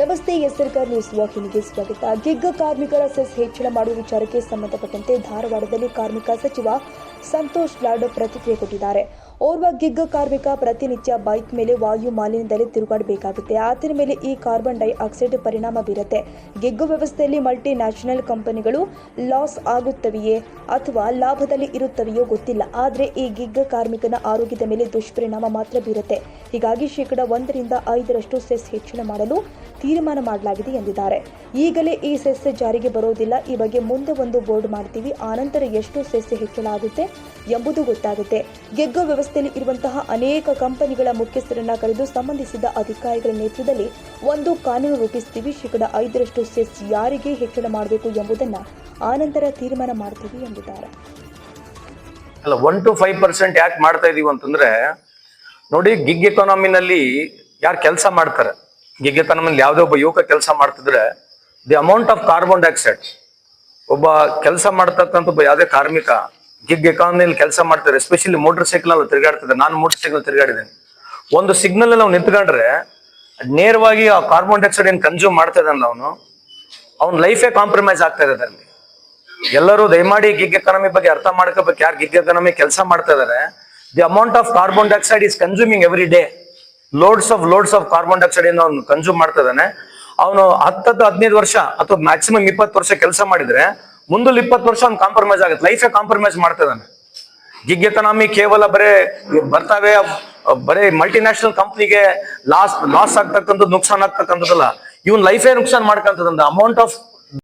ನಮಸ್ತೆ ಎಸ್ಸರ್ಕಾರ್ ನ್ಯೂಸ್ ವಾಹಿನಿಗೆ ಸ್ವಾಗತ. ಗಿಗ್ಗ ಕಾರ್ಮಿಕರ ಸೆಸ್ ಹೆಚ್ಚಳ ಮಾಡುವ ವಿಚಾರಕ್ಕೆ ಸಂಬಂಧಪಟ್ಟಂತೆ ಧಾರವಾಡದಲ್ಲಿ ಕಾರ್ಮಿಕ ಸಚಿವ ಸಂತೋಷ್ ಲಾಡ್ ಪ್ರತಿಕ್ರಿಯೆ ಕೊಟ್ಟಿದ್ದಾರೆ. ಓರ್ವ ಗಿಗ್ ಕಾರ್ಮಿಕ ಪ್ರತಿನಿತ್ಯ ಬೈಕ್ ಮೇಲೆ ವಾಯು ಮಾಲಿನ್ಯದಲ್ಲಿ ತಿರುಗಾಡಬೇಕಾಗುತ್ತೆ. ಆತನ ಮೇಲೆ ಈ ಕಾರ್ಬನ್ ಡೈಆಕ್ಸೈಡ್ ಪರಿಣಾಮ ಬೀರುತ್ತೆ. ಗಿಗ್ ವ್ಯವಸ್ಥೆಯಲ್ಲಿ ಮಲ್ಟಿ ನ್ಯಾಷನಲ್ ಕಂಪನಿಗಳು ಲಾಸ್ ಆಗುತ್ತವೆಯೇ ಅಥವಾ ಲಾಭದಲ್ಲಿ ಇರುತ್ತವೆಯೋ ಗೊತ್ತಿಲ್ಲ. ಆದರೆ ಈ ಗಿಗ್ ಕಾರ್ಮಿಕನ ಆರೋಗ್ಯದ ಮೇಲೆ ದುಷ್ಪರಿಣಾಮ ಮಾತ್ರ ಬೀರುತ್ತೆ. ಹೀಗಾಗಿ ಶೇಕಡ ಒಂದರಿಂದ ಐದರಷ್ಟು ಸೆಸ್ ಹೆಚ್ಚಳ ಮಾಡಲು ತೀರ್ಮಾನ ಮಾಡಲಾಗಿದೆ ಎಂದಿದ್ದಾರೆ. ಈಗಲೇ ಈ ಸೆಸ್ ಜಾರಿಗೆ ಬರೋದಿಲ್ಲ. ಈ ಬಗ್ಗೆ ಮುಂದೆ ಒಂದು ಬೋರ್ಡ್ ಮಾಡ್ತೀವಿ. ಆನಂತರ ಎಷ್ಟು ಸೆಸ್ ಹೆಚ್ಚಳ ಆಗುತ್ತೆ ಎಂಬುದು ಗೊತ್ತಾಗುತ್ತೆ. ಗೆಗ್ಗೋ ವ್ಯವಸ್ಥೆಯಲ್ಲಿ ಇರುವಂತಹ ಅನೇಕ ಕಂಪನಿಗಳ ಮುಖ್ಯಸ್ಥರನ್ನ ಕರೆದು ಸಂಬಂಧಿಸಿದ ಅಧಿಕಾರಿಗಳ ನೇತೃತ್ವದಲ್ಲಿ ಒಂದು ಕಾನೂನು ರೂಪಿಸ್ತೀವಿ. ಶೇಕಡ ಐದರಷ್ಟು ಸೆಸ್ ಯಾರಿಗೆ ಹೆಚ್ಚಳ ಮಾಡಬೇಕು ಎಂಬುದನ್ನ ಆನಂತರ ತೀರ್ಮಾನ ಮಾಡ್ತೀವಿ ಎಂದಿದ್ದಾರೆ. ಅಲ್ಲ ಒನ್ ಟು ಫೈವ್ ಪರ್ಸೆಂಟ್ ಯಾಕೆ ಮಾಡ್ತಾ ಇದೀವಿ ಅಂತಂದ್ರೆ, ನೋಡಿ ಗಿಗ್ ಎಕಾನಮಿನಲ್ಲಿ ಯಾರು ಕೆಲಸ ಮಾಡ್ತಾರೆ? ಗಿಗ್ ಎಕಾನಮಿನಲ್ಲಿ ಯಾವುದೇ ಒಬ್ಬ ಯುವಕ ಕೆಲಸ ಮಾಡ್ತಿದ್ರೆ the amount of carbon dioxide ಒಬ್ಬ ಕೆಲಸ ಮಾಡ್ತಕ್ಕಂಥ ಒಬ್ಬ ಯಾವುದೇ ಕಾರ್ಮಿಕ ಗಿಗ್ ಎಕಾನಮಿಯಲ್ಲಿ ಕೆಲಸ ಮಾಡ್ತಾರೆ ಎಸ್ಪೆಷಲಿ ಮೋಟರ್ ಸೈಕಲ್ ಅಲ್ಲಿ ತಿರುಗಾಡ್ತದೆ ನಾನು ಮೋಟರ್ ಸೈಕಲ್ ತಿರುಗಾಡಿದ್ದೇನೆ. ಒಂದು ಸಿಗ್ನಲ್ ನಾವು ನಿಂತ್ಕೊಂಡ್ರೆ, ನೇರವಾಗಿ ಆ ಕಾರ್ಬನ್ ಡೈಆಕ್ಸೈಡ್ ಏನ್ ಕನ್ಸ್ಯೂಮ್ ಮಾಡ್ತಾ ಇದ್ದಾನಲ್ಲ ಅವನು, ಅವ್ನ ಲೈಫೇ ಕಾಂಪ್ರಮೈಸ್ ಆಗ್ತಾ ಇದೆ ಅದರಲ್ಲಿ. ಎಲ್ಲರೂ ದಯಮಾಡಿ ಗಿಗ್ ಎಕಾನಮಿ ಬಗ್ಗೆ ಅರ್ಥ ಮಾಡ್ಕೋಬೇಕು. ಯಾರು ಗಿಗ್ ಎಕಾನಮಿ ಕೆಲಸ ಮಾಡ್ತಾ ಇದಾರೆ the amount of carbon dioxide is consuming every day loads of loads of carbon dioxide ಏನು ಅವ್ನು ಕನ್ಸ್ಯೂಮ್ ಮಾಡ್ತಾ ಇದ್ದಾನೆ. ಅವನು ಹತ್ತತ್ತು ಹದಿನೈದು ವರ್ಷ ಅಥವಾ ಮ್ಯಾಕ್ಸಿಮಮ್ ಇಪ್ಪತ್ತು ವರ್ಷ ಕೆಲಸ ಮಾಡಿದ್ರೆ ಮುಂದಲ್ ಇಪ್ಪತ್ತು ವರ್ಷ ಅವ್ನು ಕಾಂಪ್ರಮೈಸ್ ಆಗುತ್ತೆ. ಲೈಫೇ ಕಾಂಪ್ರಮೈಸ್ ಮಾಡ್ತಾ ಗಿಗ್ಗೆತನಾಮಿ ಕೇವಲ ಬರೇ ಬರ್ತಾವೆ, ಬರೀ ಬರೇ ಮಲ್ಟಿನ್ಯಾಷನಲ್ ಕಂಪ್ನಿಗೆ ಲಾಸ್ ಲಾಸ್ ಆಗ್ತಕ್ಕಂಥದ್ದು, ನುಕ್ಸಾನ್ ಆಗ್ತಕ್ಕಂಥದ್ದಲ್ಲ. ಇವನ್ ಲೈಫೇ ನುಕ್ಸಾನ್ ಮಾಡ್ಕೊಂತದಂದ ಅಮೌಂಟ್ ಆಫ್